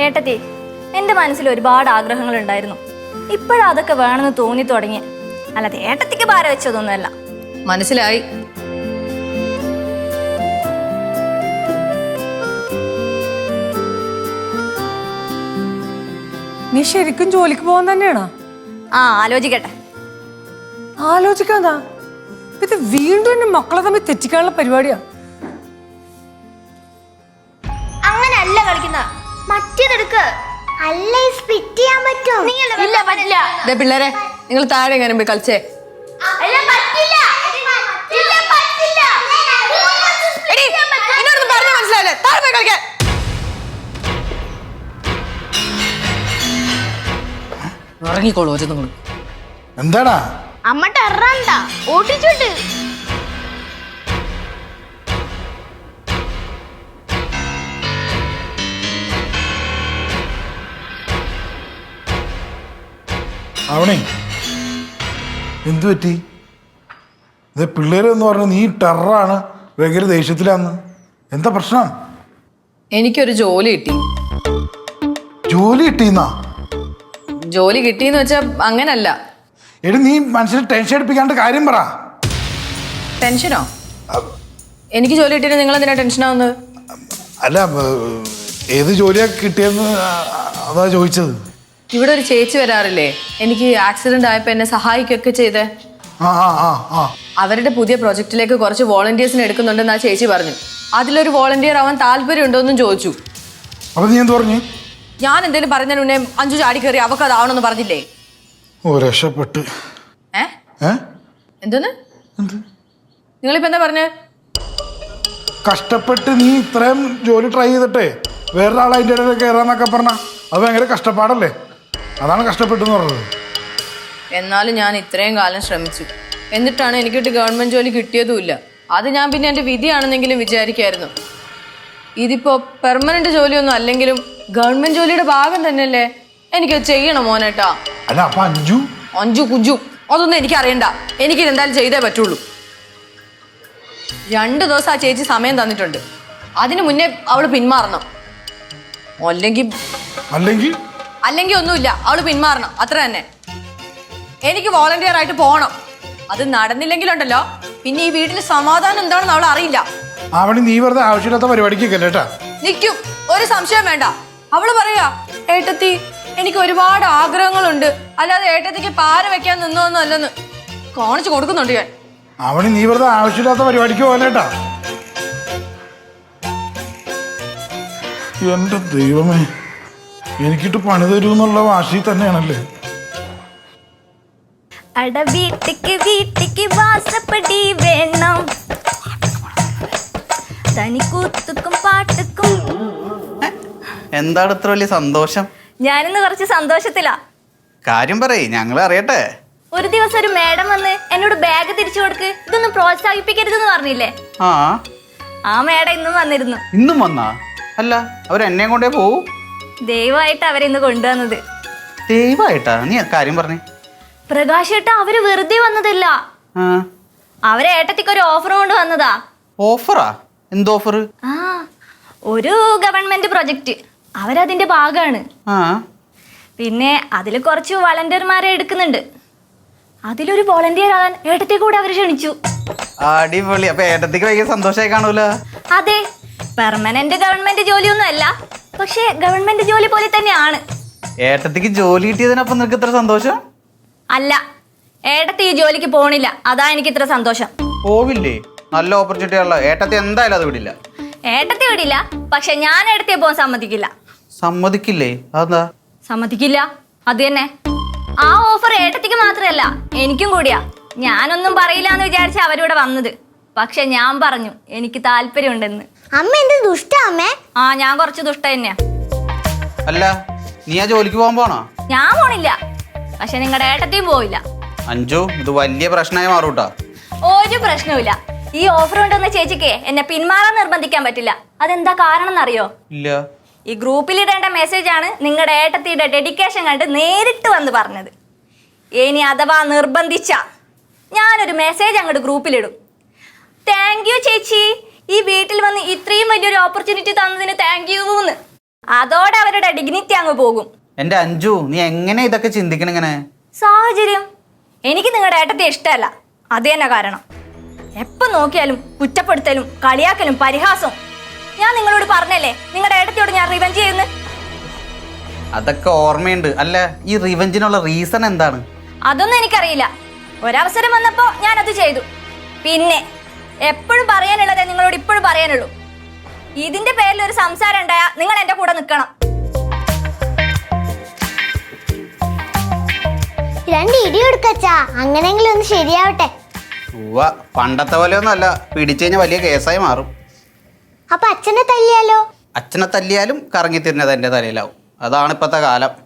ഏട്ടത്തി എന്റെ മനസ്സിൽ ഒരുപാട് ആഗ്രഹങ്ങൾ ഉണ്ടായിരുന്നു. ഇപ്പോഴാ അതൊക്കെ വേണമെന്ന് തോന്നി തുടങ്ങി അല്ലാതെ ഏട്ടത്തിക്ക് ഭാരം വെച്ചതൊന്നുമല്ല. മനസ്സിലായി. നീ ശരിക്കും ജോലിക്ക് പോകാൻ തന്നെയാണോ? ആ ആലോചിക്കട്ടെ. ആലോചിക്കാതാ ഇത് വീണ്ടും എന്റെ മക്കളെ തമ്മിൽ തെറ്റിക്കാനുള്ള പരിപാടിയാ. അല്ല സ്പിറ്റ് ചെയ്യാൻ പറ്റും? ഇല്ല പറ്റില്ല. ദേ പിള്ളേരെ നിങ്ങൾ താഴെ എങ്ങനെ പോയി കളിച്ചേ. അല്ല പറ്റില്ല. ഇല്ല പറ്റില്ല. എന്നോടൊന്നും പറഞ്ഞു മനസ്സിലായില്ലേ താഴെ പോയി കളിക്കാൻ. ഇറങ്ങിക്കോളൂ ഒറ്റ നിങ്ങൾ എന്താടാ? അമ്മ ടെറണ്ട ഓട്ടിച്ചോട്ട് അവണേ എന്തു പറ്റി? ഇത് പിള്ളേർ എന്ന് പറഞ്ഞ നീ ടെററാണ്. ഭയങ്കര ദേഷ്യത്തിലാന്ന്. എന്താ പ്രശ്നം? എനിക്കൊരു ജോലി കിട്ടി. ജോലി കിട്ടിയെന്നാ? ജോലി കിട്ടിന്ന് വെച്ചാ അങ്ങനല്ല. എടി നീ മനസ്സിൽ ടെൻഷൻ എടുപ്പിക്കാണ്ട് കാര്യം പറ. ടെൻഷനോ എനിക്ക് ജോലി കിട്ടിയിട്ട് നിങ്ങൾ എന്തിനാ ടെൻഷൻ ആവുന്നത്? അല്ല ഏത് ജോലിയാ കിട്ടിയെന്ന് അതാ ചോദിച്ചത്. ഇവിടെ ഒരു ചേച്ചി വരാറില്ലേ? എനിക്ക് ആക്സിഡന്റ് ആയപ്പോ എന്നെ സഹായിക്കൊക്കെ ചെയ്ത്. ആ ആ ആ ആ. അവരുടെ പുതിയ പ്രൊജക്റ്റിലേക്ക് കുറച്ച് വോളണ്ടിയേഴ്സിനെ എടുക്കുന്നുണ്ടെന്ന് ആ ചേച്ചി പറഞ്ഞു. അതിലൊരു വോളണ്ടിയർ ആവാൻ താല്പര്യം ഉണ്ടോന്നും ചോദിച്ചു. അപ്പൊ നീ എന്ത് പറഞ്ഞു? ഞാൻ എന്തേലും പറഞ്ഞതിന് മുന്നേ അഞ്ചു ചാടി കയറി അവക്ക് അതാവണമെന്ന് പറഞ്ഞില്ലേ? ഓ രക്ഷപ്പെട്ട്. ഏ? ഏ? എന്തോന്ന്? എന്ത്? നിങ്ങളിപ്പോ എന്താ പറഞ്ഞു? കഷ്ടപ്പെട്ട് നീ ഇത്രയും ജോലി ട്രൈ ചെയ്തിട്ടേ വേറൊരാളെ അതിന്റെ ഇടയിൽ കയറാന്നൊക്കെ പറഞ്ഞ. അത് ഭയങ്കര കഷ്ടപ്പാടല്ലേ? അതാണ് കഷ്ടപ്പെട്ടെന്ന് പറഞ്ഞത്. എന്നാലും ഞാൻ ഇത്രയും കാലം ശ്രമിച്ചു. എന്നിട്ടാണ് എനിക്കിട്ട് ഗവൺമെന്റ് ജോലി കിട്ടിയതുമില്ല. അത് ഞാൻ പിന്നെ എന്റെ വിധിയാണെന്നെങ്കിലും വിചാരിക്കായിരുന്നു. ഇതിപ്പോ പെർമനന്റ് ജോലിയൊന്നും അല്ലെങ്കിലും ഗവൺമെന്റ് ജോലിയുടെ ഭാഗം തന്നെയല്ലേ? എനിക്ക് ചെയ്യണം മോനേട്ടാ? അല്ല അപ്പൊ അഞ്ചു അഞ്ചു കുഞ്ചു അതൊന്നും എനിക്ക് അറിയണ്ട. എനിക്ക് എന്തായാലും ചെയ്തേ പറ്റുള്ളൂ. രണ്ടു ദിവസം ആ ചേച്ചി സമയം തന്നിട്ടുണ്ട്. അതിനു മുന്നേ അവൾ പിന്മാറണം. അല്ലെങ്കിൽ അല്ലെങ്കിൽ അല്ലെങ്കിൽ ഒന്നുമില്ല. അവൾ പിന്മാറണം. അത്ര തന്നെ. എനിക്ക് വോളണ്ടിയർ ആയിട്ട് പോകണം. അത് നടന്നില്ലെങ്കിലുണ്ടല്ലോ. പിന്നെ ഈ വീട്ടിൽ സമാധാനം എന്താണെന്ന് അവൾ അറിയില്ല. അവൾ നീ വെറുതെ ആവശ്യമില്ലാത്ത പരിപാടിക്ക് കേട്ടാ നിൽക്കും ഒരു സംശയം വേണ്ട. അവൾ പറയാ ഏട്ടത്തി എനിക്ക് ഒരുപാട് ആഗ്രഹങ്ങളുണ്ട്. അല്ലാതെ ഏട്ടത്തിക്ക് പാര വെക്കാൻ നിന്നോന്നും അല്ലെന്ന് കാണിച്ചു കൊടുക്കുന്നുണ്ട് ഞാൻ. അവൾ നീ വെറുതെ ആവശ്യമില്ലാത്ത പരിപാടിക്ക് പോകലേട്ടാ എന്റെ ദൈവമേ. എനിക്കിട്ട് പണി തരൂന്നുള്ള വാശി തന്നെയാണല്ലേ? അട വീട്ടിക്ക് വീട്ടിക്ക് വാസപ്പടി വേണം. തനിക്കൂത്തുക്കും പാട്ടുക്കും. എന്താണ് ഇത്ര വലിയ സന്തോഷം? ഞാനിന്ന് കുറച്ച് സന്തോഷത്തിലാ. കാര്യം പറയ് ഞങ്ങൾ അറിയട്ടെ. ഒരു ദിവസം ഒരു മേഡം വന്ന് എന്നോട് ബാഗ് തിരിച്ചു കൊടുക്ക് ഇതൊന്നും പ്രോത്സാഹിപ്പിക്കരുതെന്ന് പറഞ്ഞില്ലേ? ആ. ആ മേഡം ഇന്നും വന്നിരുന്നു. ഇന്നും വന്നാ? അല്ല അവർ എന്നെ കൊണ്ടേ പോവും? ദയവായിട്ട് അവരിന്ന് കൊണ്ടുവന്നത്. ദൈവമായിട്ടാ നീ കാര്യം പറഞ്ഞേ. പ്രകാശ് ഏട്ടാ അവർ വെറുതെ വന്നതല്ല. അവരെ ഏട്ടത്തിക്ക് ഒരു ഓഫർ കൊണ്ട് വന്നതാ. ഓഫറാ എന്ത് ഓഫർ ആ ഒരു ഗവൺമെന്റ് പ്രൊജക്റ്റ് അവരതിന്റെ ഭാഗമാണ് പിന്നെ അതിൽ കുറച്ച് വളണ്ടിയർമാരെ എടുക്കുന്നുണ്ട്. അതിലൊരു വോളണ്ടിയർ ആകാൻ ഏട്ടത്തെ കൂടെ അവർ ക്ഷണിച്ചു. അടിപൊളി. അപ്പൊ ഏട്ടത്തേക്ക് ഭയങ്കര സന്തോഷമായി കാണൂല? അതെ പെർമനന്റ് ഗവൺമെന്റ് ജോലിയൊന്നും അല്ല. പക്ഷേ ഗവൺമെന്റ് ജോലി പോലെ തന്നെയാണ്. ഏട്ടത്തിക്ക് ജോലി കിട്ടിയതിനപ്പം നിനക്ക് ഇത്ര സന്തോഷം? അല്ല ഏട്ടത്തി ഈ ജോലിക്ക് പോണില്ല. അതാ എനിക്ക് ഇത്ര സന്തോഷം. പോവില്ലേ? നല്ല ഓപ്പർച്യൂണിറ്റി ഉള്ള ഏട്ടത്തി എന്തായാലും അത് വിടില്ല. ഏട്ടത്തി വിടില്ല പക്ഷെ ഞാൻ ഏട്ടത്തിയെ പോകാൻ സമ്മതിക്കില്ല. സമ്മതിക്കില്ലേ? അതെന്താ? സമ്മതിക്കില്ല. അത് തന്നെ. ആ ഓഫർ ഏട്ടത്തിക്ക് മാത്രമല്ല എനിക്കും കൂടിയാ. ഞാനൊന്നും പറയില്ല എന്ന് വിചാരിച്ച അവരിവിടെ വന്നത്. പക്ഷെ ഞാൻ പറഞ്ഞു എനിക്ക് താല്പര്യമുണ്ടെന്ന്. അമ്മ എന്ത് ദുഷ്ട അമ്മേ? ആ ഞാൻ കുറച്ച് ദുഷ്ട തന്നെയാ. അല്ല നീ ആ ജോലിക്ക് പോകാൻ പോണോ? ഞാൻ പോണില്ല. പക്ഷെ നിങ്ങളുടെ ഏട്ടത്തിയും പോവില്ല അഞ്ചു ഇത് വലിയ പ്രശ്നമായി മാറൂട്ടാ. ഒരു പ്രശ്നവുമില്ല. ഈ ഓഫർ ഉണ്ടെന്ന ചേച്ചിക്ക് എന്നെ പിന്മാറാൻ നിർബന്ധിക്കാൻ പറ്റില്ല. അതെന്താ കാരണം എന്നറിയോ ഇല്ല. ഈ ഗ്രൂപ്പിൽ ഇടേണ്ട മെസ്സേജ് ആണ് നിങ്ങളുടെ ഏട്ടത്തിയുടെ ഡെഡിക്കേഷൻ കണ്ട് നേരിട്ട് വന്ന് പറഞ്ഞത്. ഇനി അഥവാ നിർബന്ധിച്ച ഞാനൊരു മെസ്സേജ് അങ്ങോട്ട് ഗ്രൂപ്പിലിടും. താങ്ക് യു ചേച്ചി. ഈ വീട്ടിൽ വന്ന് ഇത്രയും വലിയൊരു ഓപ്പർച്യൂണിറ്റി തന്നതിന് താങ്ക് യു എന്ന് അതോടെ അവരുടെ ഡിഗ്നിറ്റി അങ്ങ് പോകും. എന്റെ അഞ്ജു നീ എങ്ങനെ ഇതൊക്കെ ചിന്തിക്കണം ഇങ്ങനെ? സാഹചര്യം. എനിക്ക് നിങ്ങളുടെ ഏട്ടത്തെ ഇഷ്ടമല്ല. അത് തന്നെ കാരണം. എപ്പം നോക്കിയാലും കുറ്റപ്പെടുത്തലും കളിയാക്കലും പരിഹാസവും ഞാൻ നിങ്ങളോട് പറഞ്ഞല്ലേ നിങ്ങളുടെ ഏട്ടത്തിയോട് ഞാൻ റിവെഞ്ച് ചെയ്യുന്നു? അതൊക്കെ ഓർമ്മയുണ്ട്. അല്ല ഈ റിവെഞ്ചിനുള്ള റീസൺ എന്താണ്? അതൊന്നും എനിക്കറിയില്ല. ഒരവസരം വന്നപ്പോൾ ഞാനത് ചെയ്തു. പിന്നെ എപ്പോഴും പറയാനുള്ളത് നിങ്ങളോട് ഇപ്പോഴും പറയാനുള്ളൂ. ഇതിന്റെ പേരിൽ ഒരു സംസാരം ഉണ്ടായാ നിങ്ങൾ എന്റെ കൂടെ നിൽക്കണം. രണ്ട് ഇടി കൊടുക്കച്ചാ അങ്ങനെങ്കിലും ഒന്ന് ശരിയാവട്ടെ. ഉവ്വ പണ്ടത്തെ പോലെ ഒന്നല്ല പിടിച്ചു കഴിഞ്ഞാൽ വലിയ കേസായി മാറും. അപ്പൊ അച്ഛനെ തല്ലിയാലോ? അച്ഛനെ തല്ലിയാലും കറങ്ങി തിരിഞ്ഞത് എന്റെ തലയിലാവും. അതാണ് ഇപ്പോഴത്തെ കാലം.